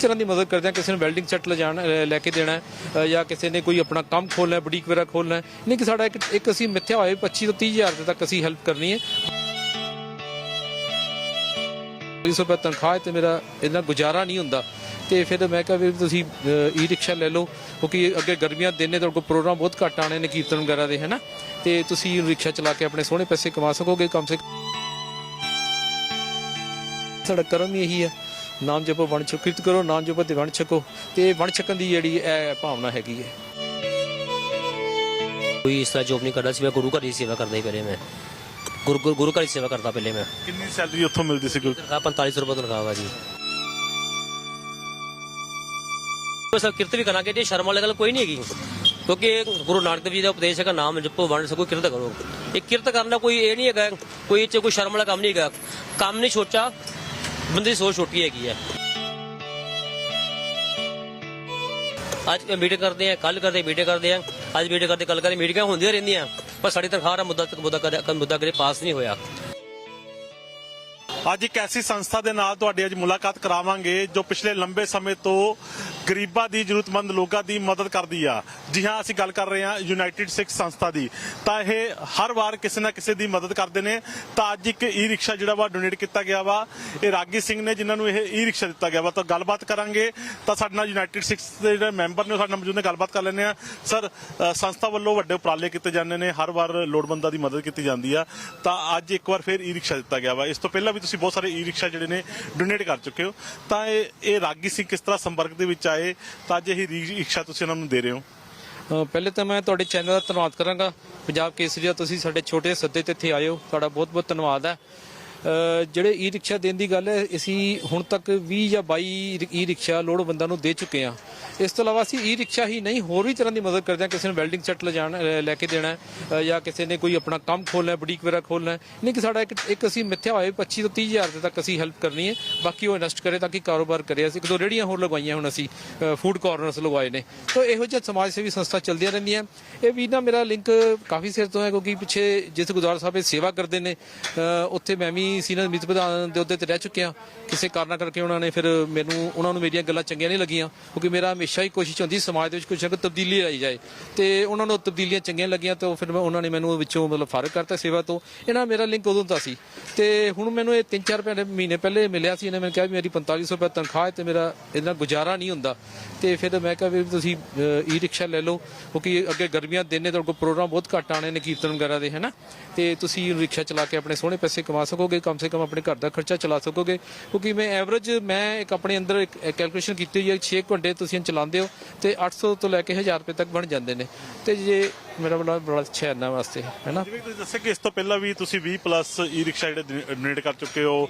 ਤਰ੍ਹਾਂ ਦੀ ਮਦਦ ਕਰਦੇ ਆ ਕਿਸੇ ਨੂੰ ਵੈਲਡਿੰਗ ਸੈੱਟ ਲਿਜਾਣ ਅ, ਲੈ ਕੇ ਦੇਣਾ ਜਾਂ ਕਿਸੇ ਨੇ ਕੋਈ ਆਪਣਾ ਕੰਮ ਖੋਲਣਾ ਹੈ ਬੁਟੀਕ ਵਗੈਰਾ ਖੋਲ੍ਹਣਾ ਹੈ। ਨਹੀਂ ਕਿ ਸਾਡਾ ਇੱਕ ਇੱਕ ਅਸੀਂ ਮਿੱਥਿਆ ਹੋਇਆ ਵੀ 25 ਤੋਂ 30 ਹਜ਼ਾਰ ਤੱਕ ਅਸੀਂ ਹੈਲਪ ਕਰਨੀ ਹੈ। 300 ਰੁਪਏ ਤਨਖਾਹ ਤੇ ਮੇਰਾ ਇੰਨਾ ਗੁਜ਼ਾਰਾ ਨਹੀਂ ਹੁੰਦਾ। ਤੇ ਫਿਰ ਮੈਂ ਕਿਹਾ ਵੀ ਤੁਸੀਂ ਈ ਰਿਕਸ਼ਾ ਲੈ ਲਓ ਕਿਉਂਕਿ ਅੱਗੇ ਗਰਮੀਆਂ ਦਿਨ ਨੇ ਤੁਹਾਡੇ ਕੋਲ ਪ੍ਰੋਗਰਾਮ ਬਹੁਤ ਘੱਟ ਆਣੇ ਨੇ ਕੀਰਤਨ ਵਗੈਰਾ ਦੇ ਹੈਨਾ? ਤੇ ਤੁਸੀਂ ਰਿਕਸ਼ਾ ਚਲਾ ਕੇ ਆਪਣੇ ਸੋਹਣੇ ਪੈਸੇ ਕਮਾ ਸਕੋਗੇ ਕਮ ਸੇ ਸਾਡਾ ਕਰਮ ਹੀ ਇਹੀ ਹੈ। ਨਾਮ ਜਪੋ ਵਣ ਛਕੋ ਕਿਰਤ ਕਰੋ ਨਾਮ ਜਪੋ ਤੇ ਵਣ ਛਕੋ। ਤੇ ਵਣ ਛਕਣ ਦੀ ਜਿਹੜੀ ਇਹ ਭਾਵਨਾ ਹੈਗੀ ਹੈ। ਕੋਈ ਇਸ ਤਰ੍ਹਾਂ ਜੋਬ ਨਹੀਂ ਕਰਦਾ ਸੀ ਮੈਂ ਗੁਰੂ ਘਰ ਦੀ ਸੇਵਾ ਕਰਦਾ ਹੀ ਪਹਿਲੇ ਮੈਂ। ਗੁਰੂ ਗੁਰੂ- ਗੁਰੂ ਘਰ ਦੀ ਸੇਵਾ ਕਰਦਾ ਪਹਿਲੇ ਮੈਂ। ਕਿੰਨੀ ਸੈਲਰੀ ਉੱਥੋਂ ਮਿਲਦੀ ਸੀ ਗੁਰੂ ਤਨਖਾਹ 4500 ਰੁਪਏ ਤਨਖਾਹ ਵਾ ਜੀ। ਸਭ ਕਿਰਤ ਵੀ ਕਰਾਂਗੇ ਜੀ ਸ਼ਰਮ ਵਾਲੀ ਗੱਲ ਕੋਈ ਨਹੀਂ ਹੈਗੀ। ਕਿਉਂਕਿ ਗੁਰੂ ਨਾਨਕ ਦੇਵ ਜੀ ਦਾ ਉਪਦੇਸ਼ ਹੈਗਾ ਨਾਮ ਜਪੋ ਵੰਡ ਸਕੋ ਕਿਰਤ ਕਰੋ। ਇਹ ਕਿਰਤ ਕਰਨਾ ਕੋਈ ਇਹ ਨਹੀਂ ਹੈਗਾ ਕੋਈ ਇਹ ਚ ਕੋਈ ਸ਼ਰਮ ਵਾਲਾ ਕੰਮ ਨਹੀਂ ਹੈਗਾ। ਕੰਮ ਨਹੀਂ ਸੋਚਾ ਬੰਦੇ ਦੀ ਸੋਚ ਛੋਟੀ ਹੈਗੀ ਹੈ ਅੱਜ ਮੀਟਿੰਗ ਕਰਦੇ ਆ ਕੱਲ ਕਰਦੇ ਮੀਟਿੰਗ ਕਰਦੇ ਆ, ਅੱਜ ਮੀਟਿੰਗ ਕਰਦੇ ਕੱਲ ਕਰਦੇ ਮੀਟਿੰਗਾਂ ਹੁੰਦੀਆਂ ਰਹਿੰਦੀਆਂ, ਪਰ ਸਾਡੀ ਤਨਖਾਹ ਦਾ ਮੁੱਦਾ ਮੁੱਦਾ ਕਦੇ ਮੁੱਦਾ ਕਦੇ ਪਾਸ ਨਹੀਂ ਹੋਇਆ। ਅੱਜ ਇੱਕ ਐਸੀ ਸੰਸਥਾ ਦੇ ਨਾਲ ਤੁਹਾਡੀ ਅੱਜ ਮੁਲਾਕਾਤ ਕਰਾਵਾਂਗੇ ਜੋ ਪਿਛਲੇ ਲੰਬੇ ਸਮੇਂ ਤੋਂ ਗਰੀਬਾਂ ਦੀ, ਜ਼ਰੂਰਤਮੰਦ ਲੋਕਾਂ ਦੀ ਮਦਦ ਕਰਦੀ ਆ। ਜੀ ਹਾਂ, ਅਸੀਂ ਗੱਲ ਕਰ ਰਹੇ ਹਾਂ ਯੂਨਾਈਟਿਡ ਸਿੱਖ ਸੰਸਥਾ ਦੀ। ਤਾਂ ਇਹ ਹਰ ਵਾਰ ਕਿਸੇ ਨਾ ਕਿਸੇ ਦੀ ਮਦਦ ਕਰਦੇ ਨੇ। ਤਾਂ ਅੱਜ ਇੱਕ ਈ ਰਿਕਸ਼ਾ ਜਿਹੜਾ ਵਾ ਡੋਨੇਟ ਕੀਤਾ ਗਿਆ ਵਾ, ਇਹ ਰਾਗੀ ਸਿੰਘ ਨੇ ਜਿਨ੍ਹਾਂ ਨੂੰ ਇਹ ਈ ਰਿਕਸ਼ਾ ਦਿੱਤਾ ਗਿਆ ਵਾ। ਤਾਂ ਗੱਲਬਾਤ ਕਰਾਂਗੇ। ਤਾਂ ਸਾਡੇ ਨਾਲ ਯੂਨਾਈਟਿਡ ਸਿੱਖ ਦੇ ਜਿਹੜੇ ਮੈਂਬਰ ਨੇ ਉਹ ਸਾਡੇ ਨਾਲ ਮੌਜੂਦ ਨੇ, ਗੱਲਬਾਤ ਕਰ ਲੈਂਦੇ ਆ ਸਰ ਸੰਸਥਾ ਵੱਲੋਂ ਵੱਡੇ ਉਪਰਾਲੇ ਕੀਤੇ ਜਾਂਦੇ ਨੇ। ਹਰ ਵਾਰ ਲੋੜਵੰਦਾਂ ਦੀ ਮਦਦ ਕੀਤੀ ਜਾਂਦੀ ਆ। ਤਾਂ ਅੱਜ ਇੱਕ ਵਾਰ ਫਿਰ ਈ ਰਿਕਸ਼ਾ ਦਿੱਤਾ ਗਿਆ ਵਾ। ਇਸ ਤੋਂ ਪਹਿਲਾਂ ਵੀ ਤੁਸੀਂ ਬਹੁਤ ਸਾਰੇ ਈ ਰਿਕਸ਼ਾ ਜਿਹੜੇ ਨੇ ਡੋਨੇਟ ਕਰ ਚੁੱਕੇ ਹੋ। ਤਾਂ ਇਹ ਇਹ ਰਾਗੀ ਸੀ ਕਿਸ ਤਰ੍ਹਾਂ ਸੰਪਰਕ ਦੇ ਵਿੱਚ ਆਏ? ਤਾਂ ਅੱਜ ਇਹ ਈ ਰਿਕਸ਼ਾ ਤੁਸੀਂ ਉਹਨਾਂ ਨੂੰ ਦੇ ਰਹੇ ਹੋ। ਅ, ਪਹਿਲੇ ਤਾਂ ਮੈਂ ਤੁਹਾਡੇ ਚੈਨਲ ਦਾ ਧੰਨਵਾਦ ਕਰਾਂਗਾ। ਪੰਜਾਬ ਕੇਸਰੀ ਦਾ ਤੁਸੀਂ ਸਾਡੇ ਛੋਟੇ ਸੱਦੇ ਤੇ ਇੱਥੇ ਆਏ ਹੋ। ਤੁਹਾਡਾ ਬਹੁਤ ਬਹੁਤ ਧੰਨਵਾਦ ਹੈ। ਜਿਹੜੇ ਈ ਰਿਕਸ਼ਾ ਦੇਣ ਦੀ ਗੱਲ ਹੈ ਅਸੀਂ ਹੁਣ ਤੱਕ 20 ਜਾਂ 22 ਈ ਰਿਕਸ਼ਾ ਲੋੜਵੰਦਾਂ ਨੂੰ ਦੇ ਚੁੱਕੇ ਹਾਂ। ਇਸ ਤੋਂ ਇਲਾਵਾ ਅਸੀਂ ਈ ਰਿਕਸ਼ਾ ਹੀ ਨਹੀਂ ਹੋਰ ਵੀ ਤਰ੍ਹਾਂ ਦੀ ਮਦਦ ਕਰਦੇ ਹਾਂ। ਕਿਸੇ ਨੂੰ ਵੈਲਡਿੰਗ ਸੈੱਟ ਲਿਜਾਣ ਲੈ ਕੇ ਦੇਣਾ ਹੈ, ਜਾਂ ਕਿਸੇ ਨੇ ਕੋਈ ਆਪਣਾ ਕੰਮ ਖੋਲ੍ਹਣਾ ਹੈ ਬੁਟੀਕ ਵਗੈਰਾ ਖੋਲ੍ਹਣਾ ਹੈ। ਨਹੀਂ ਕਿ ਸਾਡਾ ਇੱਕ ਇੱਕ ਅਸੀਂ ਮਿੱਥਿਆ ਹੋਏ ਵੀ 25 ਤੋਂ 30 ਹਜ਼ਾਰ ਰੁਪਏ ਤੱਕ ਅਸੀਂ ਹੈਲਪ ਕਰਨੀ ਹੈ। ਬਾਕੀ ਉਹ ਇਨਵੈਸਟ ਕਰੇ ਤਾਂ ਕਿ ਕਾਰੋਬਾਰ ਕਰੇ। ਅਸੀਂ ਇੱਕ ਦੋ ਰੇੜੀਆਂ ਹੋਰ ਲਗਵਾਈਆਂ ਹੁਣ ਅਸੀਂ ਫੂਡ ਕਾਰਨਰਸ ਲਗਵਾਏ ਨੇ। ਤਾਂ ਇਹੋ ਜਿਹੇ ਸਮਾਜ ਸੇਵੀ ਸੰਸਥਾ ਚੱਲਦੀਆਂ ਰਹਿੰਦੀਆਂ। ਇਹ ਵੀ ਨਾ ਮੇਰਾ ਲਿੰਕ ਕਾਫੀ ਸਿਰ ਤੋਂ ਹੈ ਕਿਉਂਕਿ ਪਿੱਛੇ ਜਿਸ ਗੁਰਦੁਆਰਾ ਸਾਹਿਬ ਇਹ ਸੇਵਾ ਕਰਦੇ ਨੇ ਉੱਥੇ ਮੈਂ ਵੀ ਸੀਨੀਅਰ ਮੀਤ ਪ੍ਰਧਾਨ ਦੇ ਅਹੁਦੇ ਤੇ ਰਹਿ ਚੁੱਕਿਆ ਕਿਸੇ ਕਾਰਨਾਂ ਕਰਕੇ ਉਹਨਾਂ ਨੇ ਫਿਰ ਮੈਨੂੰ, ਉਹਨਾਂ ਨੂੰ ਮੇਰੀਆਂ ਗੱਲਾਂ ਚੰਗੀਆਂ ਨਹੀਂ ਲੱਗੀਆਂ, ਕਿਉਂਕਿ ਮੇਰਾ ਹਮੇਸ਼ਾ ਹੀ ਕੋਸ਼ਿਸ਼ ਹੁੰਦੀ ਸਮਾਜ ਦੇ ਵਿੱਚ ਕੁਝ ਨਾ ਕੁਝ ਤਬਦੀਲੀ ਆਈ ਜਾਏ। ਤੇ ਉਹਨਾਂ ਨੂੰ ਤਬਦੀਲੀਆਂ ਚੰਗੀਆਂ ਲੱਗੀਆਂ ਤਾਂ ਫਿਰ ਮੈਂ, ਉਹਨਾਂ ਨੇ ਮੈਨੂੰ ਵਿੱਚੋਂ ਮਤਲਬ ਫ਼ਰਕ ਕਰਤਾ ਸੇਵਾ ਤੋਂ। ਇਹਨਾਂ ਮੇਰਾ ਲਿੰਕ ਉਦੋਂ ਦਾ ਸੀ। ਤੇ ਹੁਣ ਮੈਨੂੰ ਇਹ 3-4 ਰੁਪਏ ਮਹੀਨੇ ਪਹਿਲੇ ਮਿਲਿਆ ਸੀ, ਇਹਨੇ ਮੈਨੂੰ ਕਿਹਾ ਵੀ ਮੇਰੀ 4500 ਰੁਪਏ ਤਨਖਾਹ ਹੈ ਤੇ ਮੇਰਾ ਇਹਨਾਂ ਗੁਜ਼ਾਰਾ ਨਹੀਂ ਹੁੰਦਾ। ਤੇ ਫਿਰ ਮੈਂ ਕਿਹਾ ਵੀ ਤੁਸੀਂ ਈ ਰਿਕਸ਼ਾ ਲੈ ਲਓ, ਕਿਉਂਕਿ ਅੱਗੇ ਗਰਮੀਆਂ ਦੇ ਦਿਨ ਨੇ, ਤੁਹਾਡੇ ਕੋਲ ਪ੍ਰੋਗਰਾਮ ਬਹੁਤ ਘੱਟ ਆਣੇ ਨੇ, ਕੀਰਤਨ ਵਗੈਰਾ ਦੇ, ਹੈਨਾ? ਤੇ ਤੁਸੀਂ ਰਿਕਸ਼ਾ ਚਲਾ ਕੇ ਆਪਣੇ ਸੋਹਣੇ ਪੈਸੇ ਕਮਾ ਸਕੋਗੇ। ਕਮ ਸੇ ਕਮ ਆਪਣੇ ਘਰ ਦਾ ਖਰਚਾ ਚਲਾ ਸਕੋਗੇ? ਕਿਉਂਕਿ ਮੈਂ ਐਵਰੇਜ ਮੈਂ ਇੱਕ ਆਪਣੇ ਅੰਦਰ ਇੱਕ ਕੈਲਕੂਲੇਸ਼ਨ ਕੀਤੀ ਹੋਈ ਹੈ 6 ਘੰਟੇ ਤੁਸੀਂ ਚਲਾਉਂਦੇ ਹੋ ਤੇ 800 ਤੋਂ ਲੈ ਕੇ 1000 ਰੁਪਏ ਤੱਕ ਬਣ ਜਾਂਦੇ ਨੇ। ਤੇ ਜੇ ਮੇਰਾ ਬੜਾ ਬੜਾ ਅੱਛਾ ਹੈ ਇਹਨਾਂ ਵਾਸਤੇ ਹੈਨਾ? ਜਿਵੇਂ ਤੁਸੀਂ ਦੱਸਿਆ ਕਿ ਇਸ ਤੋਂ ਪਹਿਲਾਂ ਵੀ ਤੁਸੀਂ 20 ਪਲੱਸ ਈ ਰਿਕਸ਼ਾ ਜਿਹੜੇ ਡੋਨੇਟ ਕਰ ਚੁੱਕੇ ਹੋ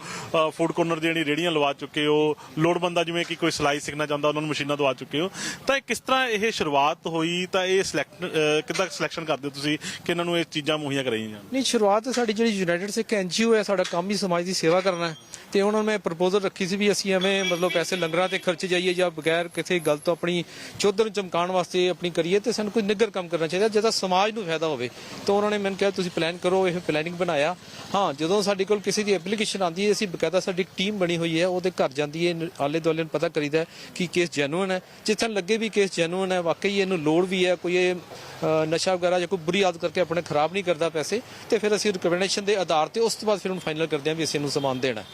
ਫੂਡ ਕੋਰਨਰ ਦੀਆਂ ਜਿਹੜੀ ਰੇੜੀਆਂ ਲਵਾ ਚੁੱਕੇ ਹੋ ਲੋੜਵੰਦਾ ਜਿਵੇਂ ਕਿ ਕੋਈ ਸਿਲਾਈ ਸਿੱਖਣਾ ਚਾਹੁੰਦਾ ਉਹਨਾਂ ਨੂੰ ਮਸ਼ੀਨਾਂ ਦਵਾ ਚੁੱਕੇ ਹੋ ਤਾਂ ਇਹ ਕਿਸ ਤਰ੍ਹਾਂ ਇਹ ਸ਼ੁਰੂਆਤ ਹੋਈ? ਤਾਂ ਇਹ ਸਿਲੈਕਟ ਕਿੱਦਾਂ ਸਿਲੈਕਸ਼ਨ ਕਰਦੇ ਹੋ ਤੁਸੀਂ ਕਿ ਇਹਨਾਂ ਨੂੰ ਇਹ ਚੀਜ਼ਾਂ ਮੁਹੱਈਆ ਕਰਾਈਆਂ ਜਾਣ? ਨਹੀਂ ਸ਼ੁਰੂਆਤ ਸਾਡੀ ਜਿਹੜੀ ਯੂਨਾਈਟਿਡ ਸਿੱਖ ਐਨਜੀਓ ਹੈ ਸਾਡਾ ਕੰਮ ਹੀ ਸਮਾਜ ਦੀ ਸੇਵਾ ਕਰਨਾ ਹੈ। ਤੇ ਉਹਨਾਂ ਨੂੰ ਪ੍ਰਪੋਜ਼ਲ ਰੱਖੀ ਸੀ ਵੀ ਅਸੀਂ ਐਵੇਂ ਮਤਲਬ ਪੈਸੇ ਲੰਗਰਾਂ ਤੇ ਖਰਚ ਜਾਈਏ ਜਾਂ ਬਗੈਰ ਕਿਸੇ ਗੱਲ ਤੋਂ ਆਪਣੀ ਚੌਧਰ ਨੂੰ ਚਮਕਾਉਣ ਵਾਸਤੇ ਆਪਣੀ ਕਰੀਏ ਤੇ ਸਾਨੂੰ ਕੋਈ ਨਿੱਗਰ ਕੰਮ ਕਰਨਾ ਚਾਹੀਦਾ। ਜਿਹਦਾ ਸਮਾਜ ਨੂੰ ਫਾਇਦਾ ਹੋਵੇ। ਤਾਂ ਉਹਨਾਂ ਨੇ ਮੈਨੂੰ ਕਿਹਾ, ਤੁਸੀਂ ਪਲਾਨ ਕਰੋ, ਇਹ ਪਲੈਨਿੰਗ ਬਣਾਇਆ। ਹਾਂ, ਜਦੋਂ ਸਾਡੇ ਕੋਲ ਕਿਸੇ ਦੀ ਐਪਲੀਕੇਸ਼ਨ ਆਉਂਦੀ ਹੈ, ਅਸੀਂ ਬਕਾਇਦਾ ਸਾਡੀ ਟੀਮ ਬਣੀ ਹੋਈ ਹੈ, ਉਹਦੇ ਘਰ ਜਾਂਦੀ ਹੈ ਆਲੇ ਦੁਆਲੇ ਨੂੰ ਪਤਾ ਕਰੀਦਾ ਕਿ ਕੇਸ ਜੈਨੂਇਨ ਹੈ। ਜਿੱਥੇ ਲੱਗੇ ਵੀ ਕੇਸ ਜੈਨੂਇਨ ਹੈ, ਵਾਕਈ ਇਹਨੂੰ ਲੋੜ ਵੀ ਹੈ, ਕੋਈ ਇਹ ਨਸ਼ਾ ਵਗੈਰਾ ਜਾਂ ਕੋਈ ਬੁਰੀ ਆਦਤ ਕਰਕੇ ਆਪਣੇ ਖਰਾਬ ਨਹੀਂ ਕਰਦਾ ਪੈਸੇ, ਤੇ ਫਿਰ ਅਸੀਂ ਰਿਕਮੈਂਡੇਸ਼ਨ ਦੇ ਆਧਾਰ ਤੇ ਉਸ ਤੋਂ ਬਾਅਦ ਫਿਰ ਉਹਨੂੰ ਫਾਈਨਲ ਕਰਦੇ ਹਾਂ ਵੀ ਅਸੀਂ ਇਹਨੂੰ ਸਮਾਨ ਦੇਣਾ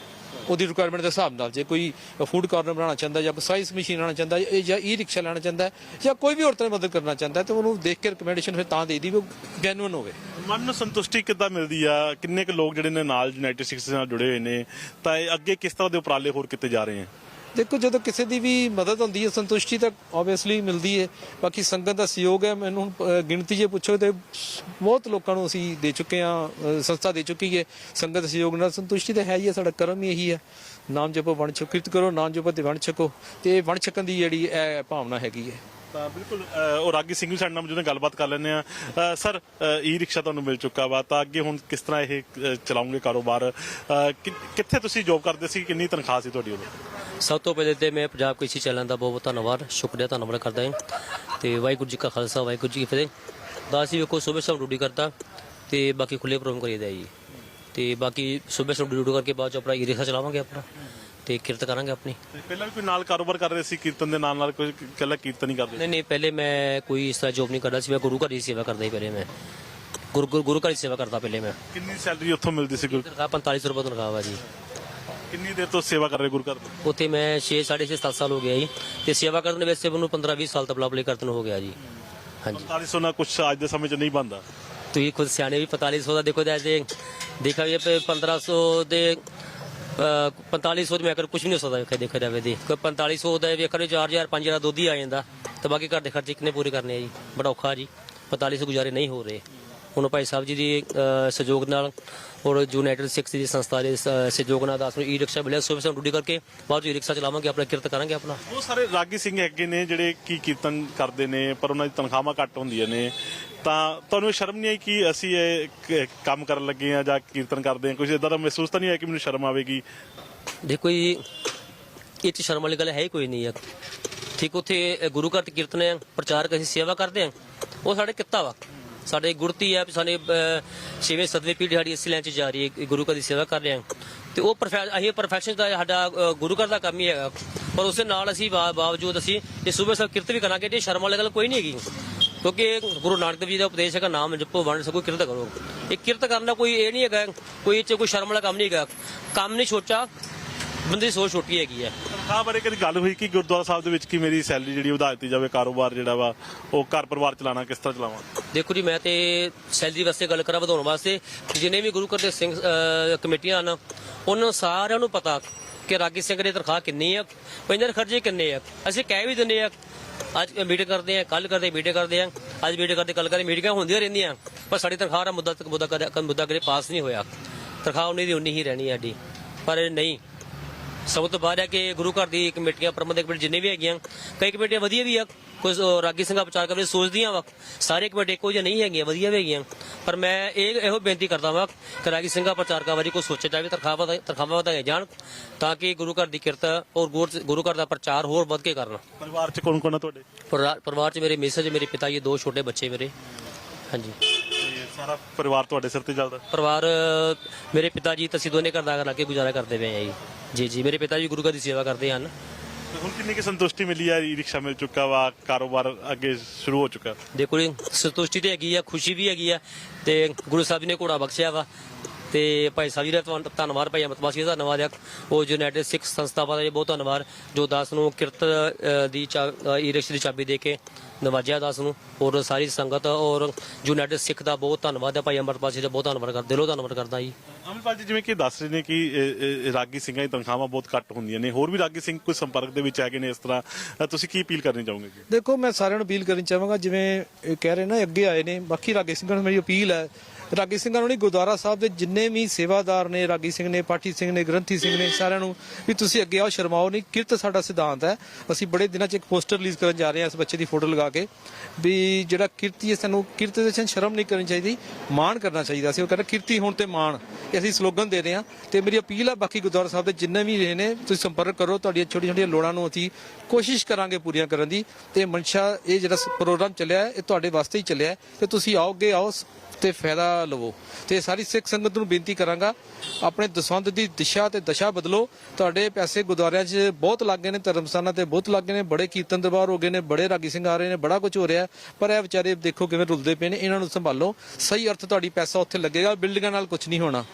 ਉਹਦੀ ਰਿਕੁਆਇਰਮੈਂਟ ਦੇ ਹਿਸਾਬ ਨਾਲ ਜੇ ਕੋਈ ਫੂਡ ਕਾਰਨਰ ਬਣਾਉਣਾ ਚਾਹੁੰਦਾ ਜਾਂ ਕੋਈ ਸਾਈਜ਼ ਮਸ਼ੀਨ ਲੈਣਾ ਚਾਹੁੰਦਾ ਜਾਂ ਈ ਰਿਕਸ਼ਾ ਲੈਣਾ ਚਾਹੁੰਦਾ ਜਾਂ ਕੋਈ ਵੀ ਹੋਰ ਤਰ੍ਹਾਂ ਦੀ ਮਦਦ ਕਰਨਾ ਚਾਹੁੰਦਾ ਤੇ ਉਹਨੂੰ ਦੇਖ ਕੇ ਰਿਕਮੈਂਡੇਸ਼ਨ ਫਿਰ ਤਾਂ ਦੇਈਦੀ ਵੀ ਜੈਨੂਇਨ ਹੋਵੇ। ਮਨ ਨੂੰ ਸੰਤੁਸ਼ਟੀ ਕਿੱਦਾਂ ਮਿਲਦੀ ਆ? ਕਿੰਨੇ ਕੁ ਲੋਕ ਜਿਹੜੇ ਨੇ ਨਾਲ ਯੂਨਾਈਟਿਡ ਸਿਕਸ ਨਾਲ ਜੁੜੇ ਹੋਏ ਨੇ? ਤਾਂ ਇਹ ਅੱਗੇ ਕਿਸ ਤਰ੍ਹਾਂ ਦੇ ਉਪਰਾਲੇ ਹੋਰ ਕੀਤੇ ਜਾ ਰਹੇ ਹਨ ਦੇਖੋ ਜਦੋਂ ਕਿਸੇ ਦੀ ਵੀ ਮਦਦ ਹੁੰਦੀ ਹੈ ਸੰਤੁਸ਼ਟੀ ਤਾਂ ਆਬਵੀਅਸਲੀ ਮਿਲਦੀ ਹੈ। ਬਾਕੀ ਸੰਗਤ ਦਾ ਸਹਿਯੋਗ ਹੈ। ਮੈਨੂੰ ਅ, ਗਿਣਤੀ ਜੇ ਪੁੱਛੋ ਤੇ ਬਹੁਤ ਲੋਕਾਂ ਨੂੰ ਅਸੀਂ ਦੇ ਚੁੱਕੇ ਹਾਂ ਸੰਸਥਾ ਦੇ ਚੁੱਕੀ ਹੈ। ਸੰਗਤ ਦੇ ਸਹਿਯੋਗ ਨਾਲ ਸੰਤੁਸ਼ਟੀ ਤਾਂ ਹੈ ਹੀ ਹੈ ਸਾਡਾ ਕਰਮ ਹੀ ਇਹੀ ਹੈ। ਨਾਮ ਜਪੋ ਵਣ ਛਕੋ ਕਿਰਤ ਕਰੋ ਨਾਮ ਜਪੋ ਤੇ ਵਣ ਛਕੋ। ਤੇ ਵਣ ਛਕਣ ਦੀ ਜਿਹੜੀ ਇਹ ਭਾਵਨਾ ਹੈਗੀ ਹੈ। ਤਾਂ ਬਿਲਕੁਲ ਅ, ਉਹ ਰਾਗੀ ਸਿੰਘ ਵੀ ਸਾਡੇ ਨਾਲ ਮੌਜੂਦ ਨੇ ਗੱਲਬਾਤ ਕਰ ਲੈਂਦੇ ਆ ਸਰ ਈ ਰਿਕਸ਼ਾ ਤੁਹਾਨੂੰ ਮਿਲ ਚੁੱਕਾ ਵਾ ਤਾਂ ਅੱਗੇ ਹੁਣ ਕਿਸ ਤਰ੍ਹਾਂ ਇਹ ਅ, ਚਲਾਉਂਗੇ ਕਾਰੋਬਾਰ? ਅ, ਕਿ- ਕਿੱਥੇ ਤੁਸੀਂ ਜੌਬ ਕਰਦੇ ਸੀ ਕਿੰਨੀ ਤਨਖਾਹ ਸੀ ਤੁਹਾਡੀ ਉਦੋਂ? ਸਭ ਤੋਂ ਪਹਿਲੇ ਤੇ ਮੈਂ ਪੰਜਾਬ ਕ੍ਰਿਸ਼ੀ ਚੈਨਲ ਦਾ ਬਹੁਤ ਬਹੁਤ ਧੰਨਵਾਦ ਸ਼ੁਕਰੀਆ ਧੰਨਵਾਦ ਕਰਦਾ ਹਾਂ। ਤੇ ਵਾਹਿਗੁਰੂ ਜੀ ਕਾ ਖਾਲਸਾ ਵਾਹਿਗੁਰੂ ਜੀ ਕੀ ਫਤਿਹ। ਦਾ ਅਸੀਂ ਵੇਖੋ ਸਵੇਰ ਸ਼ਾਮ ਡਿਊਟੀ ਕਰਤਾ ਤੇ ਬਾਕੀ ਖੁੱਲੇ ਪ੍ਰੋਗਰਾਮ ਕਰੀਦਾ ਜੀ ਤੇ ਬਾਕੀ ਸਵੇਰ ਸ਼ਾਮ ਡਿਊਟੀ ਕਰਕੇ ਬਾਅਦ ਚ ਆਪਣਾ ਈ ਰਿਕਸ਼ਾ ਚਲਾਵਾਂਗੇ ਆਪਣਾ ਤੇ ਕਿਰਤ ਕਰਾਂਗੇ ਆਪਣੀ। ਤੇ ਪਹਿਲਾਂ ਵੀ ਕੋਈ ਨਾਲ ਕਾਰੋਬਾਰ ਕਰ ਰਹੇ ਸੀ ਕੀਰਤਨ ਦੇ ਨਾਲ ਨਾਲ ਕੋਈ ਇਕੱਲਾ ਕੀਰਤਨ ਹੀ ਕਰਦੇ ਨਹੀਂ ਨਹੀਂ ਪਹਿਲੇ ਮੈਂ ਕੋਈ ਇਸ ਤਰ੍ਹਾਂ ਜੋਬ ਨਹੀਂ ਕਰਦਾ ਸੀ ਮੈਂ ਗੁਰੂ ਘਰ ਦੀ ਸੇਵਾ ਕਰਦਾ ਸੀ ਪਹਿਲੇ ਮੈਂ। ਗੁਰੂ ਗੁਰੂ ਗੁਰੂ ਘਰ ਦੀ ਸੇਵਾ ਕਰਦਾ ਪਹਿਲੇ ਮੈਂ। ਕਿੰਨੀ ਸੈਲਰੀ ਉੱਥੋਂ ਮਿਲਦੀ ਸੀ ਗੁਰੂ? ਤਨਖਾਹ 4500 ਰੁਪਏ ਤਨਖਾਹ ਵਾ ਜੀ। ਕਿੰਨੀ ਦੇਰ ਤੋਂ ਸੇਵਾ ਕਰ ਰਹੇ ਗੁਰੂ ਘਰ? ਦੀ ਉੱਥੇ ਮੈਂ 6 6.5 7 ਸਾਲ ਹੋ ਗਿਆ ਜੀ। ਤੇ ਸੇਵਾ ਕਰਨ ਦੇ ਵਿੱਚ ਮੈਨੂੰ 15 20 ਸਾਲ ਤਬਲਾ ਪਲੇ ਕਰਤਨ ਹੋ ਗਿਆ ਜੀ। ਹਾਂਜੀ। 4500 ਨਾਲ ਕੁਝ ਅੱਜ ਦੇ ਸਮੇਂ 'ਚ ਨਹੀਂ ਬਣਦਾ। ਤੁਸੀਂ ਖੁਦ ਸਿਆਣੇ ਵੀ 4500 ਦਾ ਦੇਖੋ ਤਾਂ ਐਸੇ ਦੇਖਾ ਵੀ 1500 ਦੇ ਅਹ, 4500 ਦੇ ਮੈਂ ਕੁਝ ਨਹੀਂ ਹੋ ਸਕਦਾ ਵੇਖਿਆ ਦੇਖਿਆ ਜਾਵੇ ਦੀ ਕੋਈ 4500 ਦਾ ਵੇਖਣ 4000 5000 ਦੁੱਧ ਹੀ ਆ ਜਾਂਦਾ। ਤੇ ਬਾਕੀ ਘਰ ਦੇ ਖਰਚੇ ਕਿੰਨੇ ਪੂਰੇ ਕਰਨੇ ਆ ਜੀ? ਬੜਾ ਔਖਾ ਜੀ। 4500 ਗੁਜ਼ਾਰੇ ਨਹੀਂ ਹੋ ਰਹੇ। ਹੁਣ ਭਾਈ ਸਾਹਿਬ ਜੀ ਦੀ ਸਹਿਯੋਗ ਨਾਲ ਔਰ ਯੂਨਾਈਟਿਡ ਸਿਕਸ ਦੀ ਸੰਸਥਾ ਦੇ ਸਹਿਯੋਗ ਨਾਲ ਦਾਸ ਨੂੰ ਈ ਰਿਕਸ਼ਾ ਮਿਲਿਆ ਸਵੇਰ ਸਾਨੂੰ ਡਿਊਟੀ ਕਰਕੇ ਬਾਅਦ ਚ ਰਿਕਸ਼ਾ ਚਲਾਵਾਂਗੇ ਆਪਣਾ ਕਿਰਤ ਕਰਾਂਗੇ ਆਪਣਾ। ਬਹੁਤ ਸਾਰੇ ਰਾਗੀ ਸਿੰਘ ਹੈਗੇ ਨੇ ਜਿਹੜੇ ਕੀ ਕੀਰਤਨ ਕਰਦੇ ਨੇ ਪਰ ਉਹਨਾਂ ਦੀ ਤਨਖਾਹਾਂ ਘੱਟ ਹੁੰਦੀਆਂ ਨੇ। ਤਾਂ ਤੁਹਾਨੂੰ ਸ਼ਰਮ ਨਹੀਂ ਆਈ ਕਿ ਅਸੀਂ ਇਹ ਕ- ਕੰਮ ਕਰਨ ਲੱਗੇ ਆ ਜਾਂ ਕੀਰਤਨ ਕਰਦੇ ਆ ਕੁਝ ਇਦਾਂ ਦਾ ਮਹਿਸੂਸ ਤਾਂ ਨਹੀਂ ਹੋਇਆ ਕਿ ਮੈਨੂੰ ਸ਼ਰਮ ਆਵੇਗੀ? ਦੇਖੋ ਜੀ ਇਹ ਚ ਸ਼ਰਮ ਵਾਲੀ ਗੱਲ ਹੈ ਹੀ ਕੋਈ ਨਹੀਂ ਹੈ ਠੀਕ ਉੱਥੇ ਅ, ਗੁਰੂ ਘਰ ਤੇ ਕੀਰਤਨ ਹੈ ਪ੍ਰਚਾਰਕ ਅਸੀਂ ਸੇਵਾ ਕਰਦੇ ਹਾਂ। ਉਹ ਸਾਡੇ ਕਿੱਤਾ ਵਾ। ਸਾਡੇ ਗੁਰਤੀ ਹੈ ਸਾਡੇ ਅ, ਛੇਵੇਂ ਸਤਵੇਂ ਪੀੜ੍ਹੀ ਸਾਡੀ ਇਸੇ ਲਾਈਨ ਚ ਜਾ ਰਹੀ ਹੈ ਗੁਰੂ ਘਰ ਦੀ ਸੇਵਾ ਕਰ ਰਹੇ ਹਾਂ। ਤੇ ਉਹ ਪ੍ਰੋਫੈ- ਅਸੀਂ ਪ੍ਰੋਫੈਸ਼ਨ ਦਾ ਸਾਡਾ ਅ, ਗੁਰੂ ਘਰ ਦਾ ਕੰਮ ਹੀ ਹੈਗਾ। ਪਰ ਉਸ ਨਾਲ ਅਸੀਂ ਬਾ- ਬਾਵਜੂਦ ਅਸੀਂ ਇਹ ਸੂਬੇ ਸਾਹਿਬ ਕਿਰਤ ਵੀ ਕਰਾਂਗੇ ਤੇ ਸ਼ਰਮ ਵਾਲੀ ਗੱਲ ਕੋਈ ਨਹੀਂ ਹੈਗੀ। ਕਿਉਂਕਿ ਗੁਰੂ ਨਾਨਕ ਦੇਵ ਜੀ ਦਾ ਉਪਦੇਸ਼ ਹੈਗਾ ਨਾਮ ਜਪੋ ਵੰਡ ਸਕੋ ਕਿਰਤ ਕਰੋ। ਇਹ ਕਿਰਤ ਕਰਨਾ ਕੋਈ ਇਹ ਨਹੀਂ ਹੈਗਾ ਕੋਈ ਇਹ ਚ ਕੋਈ ਸ਼ਰਮ ਵਾਲਾ ਕੰਮ ਨਹੀਂ ਹੈਗਾ। ਕੰਮ ਨਹੀਂ ਸੋਚਾ ਬੰਦੇ ਦੀ ਸੋਚ ਛੋਟੀ ਹੈਗੀ ਹੈ ਤਨਖਾਹ ਬਾਰੇ ਕਦੀ ਗੱਲ ਹੋਈ ਕਿ ਗੁਰਦੁਆਰਾ ਸਾਹਿਬ ਦੇ ਵਿੱਚ ਕੀ ਮੇਰੀ ਸੈਲਰੀ ਜਿਹੜੀ ਵਧਾ ਦਿੱਤੀ ਜਾਵੇ ਕਾਰੋਬਾਰ ਜਿਹੜਾ ਵਾ ਉਹ ਘਰ ਪਰਿਵਾਰ ਚਲਾਉਣਾ ਕਿਸ ਤਰ੍ਹਾਂ ਚਲਾਵਾਂ? ਦੇਖੋ ਜੀ ਮੈਂ ਤੇ ਸੈਲਰੀ ਵਾਸਤੇ ਗੱਲ ਕਰਾਂ ਵਧਾਉਣ ਵਾਸਤੇ। ਜਿਨੇ ਵੀ ਗੁਰੂ ਘਰ ਦੇ ਸਿੰਘ ਅਹ, ਕਮੇਟੀਆਂ ਹਨ ਉਹਨਾਂ ਨੂੰ ਸਾਰਿਆਂ ਨੂੰ ਪਤਾ ਕਿ ਰਾਗੀ ਸਿੰਘ ਦੀ ਤਨਖਾਹ ਕਿੰਨੀ ਆ ਪੈਂਦੇ ਖਰਚੇ ਕਿੰਨੇ ਆ? ਅਸੀਂ ਕਹਿ ਵੀ ਦਿੰਦੇ ਆ, ਅੱਜ ਮੀਟਿੰਗ ਕਰਦੇ ਆ ਕੱਲ ਕਰਦੇ ਮੀਟਿੰਗ ਕਰਦੇ ਆ, ਅੱਜ ਮੀਟਿੰਗ ਕਰਦੇ ਕੱਲ ਕਰਦੇ ਮੀਟਿੰਗਾਂ ਹੁੰਦੀਆਂ ਰਹਿੰਦੀਆਂ, ਪਰ ਸਾਡੀ ਤਨਖਾਹ ਦਾ ਮੁੱਦਾ ਤੱਕ ਮੁੱਦਾ ਕਦੇ ਮੁੱਦਾ ਕਦੇ ਪਾਸ ਨਹੀਂ ਹੋਇਆ। ਤਨਖਾਹ ਉਨੀ ਦੀ ਉਨੀ ਹੀ ਰਹਿਣੀ ਹੈ ਸਾਡੀ, ਪਰ ਨਹੀਂ। ਸਭ ਤੋਂ ਬਾਅਦ ਹੈ ਕਿ ਗੁਰੂ ਘਰ ਦੀ ਕਮੇਟੀਆਂ ਪ੍ਰਬੰਧਕ ਕਮੇਟੀ ਜਿੰਨੇ ਵੀ ਹੈਗੀਆਂ ਕਈ ਕਮੇਟੀਆਂ ਵਧੀਆ ਵੀ ਆ ਕੁਝ ਰਾਗੀ ਸਿੰਘਾਂ ਪ੍ਰਚਾਰ ਕਰਦੇ ਸੋਚਦੀਆਂ ਵਾ ਸਾਰੇ ਕਮੇਟੀ ਇੱਕੋ ਜਿਹੀਆਂ ਨਹੀਂ ਹੈਗੀਆਂ ਵਧੀਆ ਵੀ ਹੈਗੀਆਂ। ਪਰ ਮੈਂ ਇਹ ਇਹੋ ਬੇਨਤੀ ਕਰਦਾ ਵਾਂ ਕਿ ਰਾਗੀ ਸਿੰਘਾਂ ਪ੍ਰਚਾਰਕਾਂ ਬਾਰੇ ਕੋਈ ਸੋਚੇ ਜਾਵੇ ਵਧਾਈ ਤਨਖਾਹਾਂ ਵਧਾਈਆਂ ਜਾਣ ਤਾਂ ਕਿ ਗੁਰੂ ਘਰ ਦੀ ਕਿਰਤ ਔਰ ਗੁਰ- ਘਰ ਦਾ ਪ੍ਰਚਾਰ ਹੋਰ ਵੱਧ ਕੇ ਕਰਨ। ਪਰਿਵਾਰ 'ਚ ਕੌਣ ਕੌਣ ਆ ਤੁਹਾਡੇ? ਪਰਿਵਾਰ 'ਚ ਮੇਰੇ ਮਿਸਜ ਮੇਰੇ ਪਿਤਾ ਜੀ ਦੋ ਛੋਟੇ ਬੱਚੇ ਮੇਰੇ। ਹਾਂਜੀ। ਸਾਰਾ ਪਰਿਵਾਰ ਤੁਹਾਡੇ ਸਿਰ ਤੇ ਚੱਲਦਾ? ਪਰਿਵਾਰ ਮੇਰੇ ਪਿਤਾ ਜੀ ਤਸੀਂ ਦੋਨੇ ਘਰ ਦਾ ਲਾ ਕੇ ਗੁਜ਼ਾਰਾ ਕਰਦੇ ਪਏ ਆ ਜੀ। ਜੀ ਜੀ ਮੇਰੇ ਪਿਤਾ ਜੀ ਗੁਰੂ ਘਰ ਦੀ ਸੇਵਾ ਕਰਦੇ ਹਨ। ਤੇ ਹੁਣ ਕਿੰਨੀ ਕਿ ਸੰਤੁਸ਼ਟੀ ਮਿਲੀ ਆ ਈ ਰਿਕਸ਼ਾ ਮਿਲ ਚੁੱਕਾ ਵਾ ਕਾਰੋਬਾਰ ਅੱਗੇ ਸ਼ੁਰੂ ਹੋ ਚੁੱਕਾ? ਦੇਖੋ ਜੀ ਸੰਤੁਸ਼ਟੀ ਤੇ ਹੈਗੀ ਆ ਖੁਸ਼ੀ ਵੀ ਹੈਗੀ ਆ ਤੇ ਗੁਰੂ ਸਾਹਿਬ ਨੇ ਘੋੜਾ ਬਖਸ਼ਿਆ ਵਾ। ਤੇ ਭਾਈ ਸਾਹਿਬ ਜੀ ਦਾ ਧੰਨ- ਧੰਨਵਾਦ ਭਾਈ ਅਮਰਤਪਾਲ ਜੀ ਦਾ ਧੰਨਵਾਦ ਆ ਉਹ ਯੂਨਾਈਟਿਡ ਸਿੱਖ ਸੰਸਥਾ ਦਾ ਜੀ ਬਹੁਤ ਧੰਨਵਾਦ। ਜੋ ਦਾਸ ਨੂੰ ਕਿਰਤ ਦੀ ਈ ਰਿਕਸ਼ਾ ਦੀ ਚਾਬੀ ਦੇ ਕੇ ਨਵਾਜਿਆ ਦਾਸ ਨੂੰ ਔਰ ਸਾਰੀ ਸੰਗਤ ਔਰ ਯੂਨਾਈਟਿਡ ਸਿੱਖ ਦਾ ਬਹੁਤ ਧੰਨਵਾਦ ਹੈ ਭਾਈ ਅਮਰਤਪਾਲ ਜੀ ਦਾ ਬਹੁਤ ਧੰਨਵਾਦ ਕਰ ਦਿਲੋਂ ਧੰਨਵਾਦ ਕਰਦਾ ਜੀ। ਅਮਰਪਾਲ ਜੀ ਜਿਵੇਂ ਕਿ ਦੱਸ ਰਹੇ ਨੇ ਕਿ ਰਾਗੀ ਸਿੰਘਾਂ ਦੀ ਤਨਖਾਹਾਂ ਬਹੁਤ ਘੱਟ ਹੁੰਦੀਆਂ ਨੇ। ਹੋਰ ਵੀ ਰਾਗੀ ਸਿੰਘ ਕੋਈ ਸੰਪਰਕ ਦੇ ਵਿੱਚ ਹੈਗੇ ਨੇ ਇਸ ਤਰ੍ਹਾਂ ਤੁਸੀਂ ਕੀ ਅਪੀਲ ਕਰਨੀ ਚਾਹੋਗੇ ਜੀ ਦੇਖੋ ਮੈਂ ਸਾਰਿਆਂ ਨੂੰ ਅਪੀਲ ਕਰਨੀ ਚਾਹਾਂਗਾ ਜਿਵੇਂ ਇਹ ਕਹਿ ਰਹੇ ਨਾ ਅੱਗੇ ਆਏ ਨੇ। ਬਾਕੀ ਰਾਗੀ ਸਿੰਘਾਂ ਨੂੰ ਮੇਰੀ ਅਪੀਲ ਹੈ ਰਾਗੀ ਸਿੰਘਾਂ ਨੂੰ ਨਹੀਂ, ਗੁਰਦੁਆਰਾ ਸਾਹਿਬ ਦੇ ਜਿੰਨੇ ਵੀ ਸੇਵਾਦਾਰ ਨੇ, ਰਾਗੀ ਸਿੰਘ ਨੇ, ਪਾਠੀ ਸਿੰਘ ਨੇ, ਗ੍ਰੰਥੀ ਸਿੰਘ ਨੇ, ਸਾਰਿਆਂ ਨੂੰ ਵੀ ਤੁਸੀਂ ਅੱਗੇ ਆਓ, ਸ਼ਰਮਾਓ ਨਹੀਂ, ਕਿਰਤ ਸਾਡਾ ਸਿਧਾਂਤ ਹੈ। ਅਸੀਂ ਬੜੇ ਦਿਨਾਂ 'ਚ ਇੱਕ ਪੋਸਟਰ ਰਿਲੀਜ਼ ਕਰਨ ਜਾ ਰਹੇ ਹਾਂ ਇਸ ਬੱਚੇ ਦੀ ਫੋਟੋ ਲਗਾ ਕੇ ਵੀ ਜਿਹੜਾ ਕਿਰਤੀ ਹੈ, ਸਾਨੂੰ ਕਿਰਤ ਦੇ ਵਿੱਚ ਸ਼ਰਮ ਨਹੀਂ ਕਰਨੀ ਚਾਹੀਦੀ, ਮਾਣ ਕਰਨਾ ਚਾਹੀਦਾ ਅਸੀਂ ਉਹ ਕਹਿੰਦੇ, ਕਿਰਤੀ ਹੋਣ ਤੇ ਮਾਣ। ਇਹ ਅਸੀਂ ਸਲੋਗਨ ਦੇ ਰਹੇ ਹਾਂ ਤੇ ਮੇਰੀ ਅਪੀਲ ਹੈ, ਬਾਕੀ ਗੁਰਦੁਆਰਾ ਸਾਹਿਬ ਦੇ ਜਿੰਨੇ ਵੀ ਰਹੇ ਨੇ, ਤੁਸੀਂ ਸੰਪਰਕ ਕਰੋ, ਤੁਹਾਡੀਆਂ ਛੋਟੀਆਂ ਛੋਟੀਆਂ ਲੋੜਾਂ ਨੂੰ ਅਸੀਂ ਕੋਸ਼ਿਸ਼ ਕਰਾਂਗੇ ਪੂਰੀਆਂ ਕਰਨ ਦੀ। ਤੇ ਮਨਸ਼ਾ, ਇਹ ਜਿਹੜਾ ਪ੍ਰੋਗਰਾਮ ਚੱਲਿਆ ਇਹ ਤੁਹਾਡੇ ਵਾਸਤੇ ਹੀ ਚੱਲਿਆ ਹੈ। ਤੇ ਤੁਸੀਂ ਆਓਗੇ, ਆਓ ਤੇ ਫਾਇਦਾ ਲਵੋ। ਤੇ ਸਾਰੀ ਸਿੱਖ ਸੰਗਤ ਨੂੰ ਬੇਨਤੀ ਕਰਾਂਗਾ ਆਪਣੇ ਦਸਵੰਧ ਦੀ ਦਿਸ਼ਾ ਤੇ ਦਸ਼ਾ ਬਦਲੋ। ਤੁਹਾਡੇ ਪੈਸੇ ਗੁਰਦੁਆਰਿਆਂ 'ਚ ਬਹੁਤ ਲੱਗੇ ਨੇ ਧਰਮਸਥਾਨਾਂ ਤੇ ਬਹੁਤ ਲੱਗੇ ਨੇ ਬੜੇ ਕੀਰਤਨ ਦਰਬਾਰ ਹੋ ਗਏ ਨੇ ਬੜੇ ਰਾਗੀ ਸਿੰਘ ਆ ਰਹੇ ਨੇ ਬੜਾ ਕੁਝ ਹੋ ਰਿਹਾ। ਪਰ ਇਹ ਵਿਚਾਰੇ ਦੇਖੋ ਕਿਵੇਂ ਰੁਲਦੇ ਪਏ ਨੇ ਇਹਨਾਂ ਨੂੰ ਸੰਭਾਲੋ। ਸਹੀ ਅਰਥ ਤੁਹਾਡੀ ਪੈਸਾ ਉੱਥੇ ਲੱਗੇਗਾ ਬਿਲਡਿੰਗਾਂ ਨਾਲ ਕੁਝ ਨਹੀਂ ਹੋਣਾ।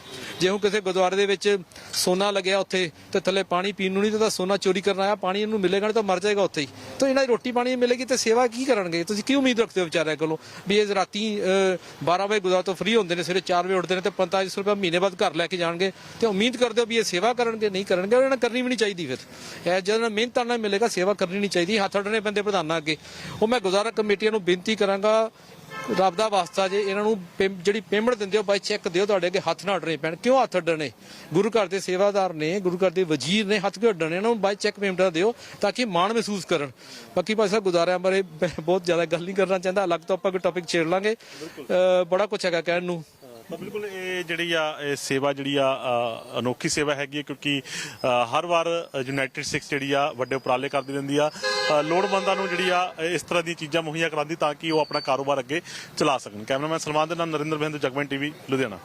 ਜੇ ਹੁਣ ਕਿਸੇ ਗੁਰਦੁਆਰੇ ਦੇ ਵਿੱਚ ਸੋਨਾ ਲੱਗਿਆ ਉੱਥੇ ਤੇ ਥੱਲੇ ਪਾਣੀ ਪੀਣ ਨੂੰ ਨਹੀਂ ਤਾਂ ਸੋਨਾ ਚੋਰੀ ਕਰਨ ਆਇਆ ਪਾਣੀ ਇਹਨੂੰ ਮਿਲੇਗਾ ਨਹੀਂ ਤਾਂ ਮਰ ਜਾਏਗਾ ਉੱਥੇ ਹੀ। ਤਾਂ ਇਹਨਾਂ ਦੀ ਰੋਟੀ ਪਾਣੀ ਮਿਲੇਗੀ ਤੇ ਸੇਵਾ ਕੀ ਕਰਨਗੇ? ਤੁਸੀਂ ਕੀ ਉਮੀਦ ਰੱਖਦੇ ਹੋ ਵਿਚਾਰਿਆਂ ਕੋਲੋਂ? ਵੀ ਇਹ ਰਾਤੀ ਅਹ, 12 ਵਜੇ ਗੁਰਦੁਆਰਾ ਤੋਂ ਫ੍ਰੀ ਹੁੰਦੇ ਨੇ, ਸਵੇਰੇ 4 ਵਜੇ ਉੱਠਦੇ ਨੇ ਤੇ 4500 ਰੁਪਏ ਮਹੀਨੇ ਬਾਅਦ ਘਰ ਲੈ ਕੇ ਜਾਣਗੇ ਤੇ ਉਮੀਦ ਕਰਦੇ ਹੋ ਵੀ ਇਹ ਸੇਵਾ ਕਰਨਗੇ, ਨਹੀਂ ਕਰਨਗੇ, ਉਹਨਾਂ ਨੇ ਕਰਨੀ ਵੀ ਨਹੀਂ ਚਾਹੀਦੀ ਫਿਰ। ਇਹ ਜਦੋਂ ਮਿਹਨਤ ਨਾਲ ਮਿਲੇਗਾ, ਸੇਵਾ ਕਰਨੀ ਨਹੀਂ ਚਾਹੀਦੀ, ਹੱਥ ਅੜਨੇ ਪੈਂਦੇ ਪ੍ਰਧਾਨਾਂ ਅੱਗੇ। ਉਹ ਮੈਂ ਗੁਜ਼ਾਰਾ ਕਮੇਟੀਆਂ ਨੂੰ ਬੇਨਤੀ ਕਰਾਂਗਾ ਰੱਬ ਦਾ ਵਾਸਤਾ ਜੇ ਇਹਨਾਂ ਨੂੰ ਪੇ- ਜਿਹੜੀ ਪੇਮੈਂਟ ਦਿੰਦੇ ਹੋ ਬਾਈ ਚੈੱਕ ਦਿਓ ਤੁਹਾਡੇ ਅੱਗੇ ਹੱਥ ਨਾ ਅੜਨੇ ਪੈਣ। ਕਿਉਂ ਹੱਥ ਅੜਨੇ ਗੁਰੂ ਘਰ ਦੇ ਸੇਵਾਦਾਰ ਨੇ, ਗੁਰੂ ਘਰ ਦੇ ਵਜ਼ੀਰ ਨੇ ਹੱਥ ਕਿਉਂ ਅੜਨੇ ਇਹਨਾਂ ਨੂੰ ਬਾਈ ਚੈੱਕ ਪੇਮੈਂਟਾਂ ਦਿਓ ਤਾਂ ਕਿ ਮਾਣ ਮਹਿਸੂਸ ਕਰਨ। ਬਾਕੀ ਭਾਈ ਸਾਹਿਬ ਗੁਜ਼ਾਰਿਆਂ ਬਾਰੇ ਮੈਂ ਬਹੁਤ ਜ਼ਿਆਦਾ ਗੱਲ ਨਹੀਂ ਕਰਨਾ ਚਾਹੁੰਦਾ। ਅਲੱਗ ਤੋਂ ਆਪਾਂ ਕੋਈ ਟੌਪਿਕ ਛੇੜ ਲਾਂਗੇ। ਅਹ ਬੜਾ ਕੁਝ ਹੈਗਾ ਕਹਿਣ ਨੂੰ। ਤਾਂ ਬਿਲਕੁਲ ਇਹ ਜਿਹੜੀ ਆ ਇਹ ਸੇਵਾ ਜਿਹੜੀ ਆ ਅ, ਅਨੋਖੀ ਸੇਵਾ ਹੈਗੀ ਹੈ ਕਿਉਂਕਿ ਅ, ਹਰ ਵਾਰ ਯੂਨਾਈਟਿਡ ਸਿੱਖ ਜਿਹੜੀ ਆ ਵੱਡੇ ਉਪਰਾਲੇ ਕਰਦੀ ਰਹਿੰਦੀ ਆ। ਅ, ਲੋੜਵੰਦਾਂ ਨੂੰ ਜਿਹੜੀ ਆ ਇਸ ਤਰ੍ਹਾਂ ਦੀਆਂ ਚੀਜ਼ਾਂ ਮੁਹੱਈਆ ਕਰਾਉਂਦੀ ਤਾਂ ਕਿ ਉਹ ਆਪਣਾ ਕਾਰੋਬਾਰ ਅੱਗੇ ਚਲਾ ਸਕਣ। ਕੈਮਰਾਮੈਨ ਸਲਮਾਨ ਦੇ ਨਾਲ ਨਰਿੰਦਰ ਬਿੰਦ ਜਗਮਨ ਟੀਵੀ ਲੁਧਿਆਣਾ।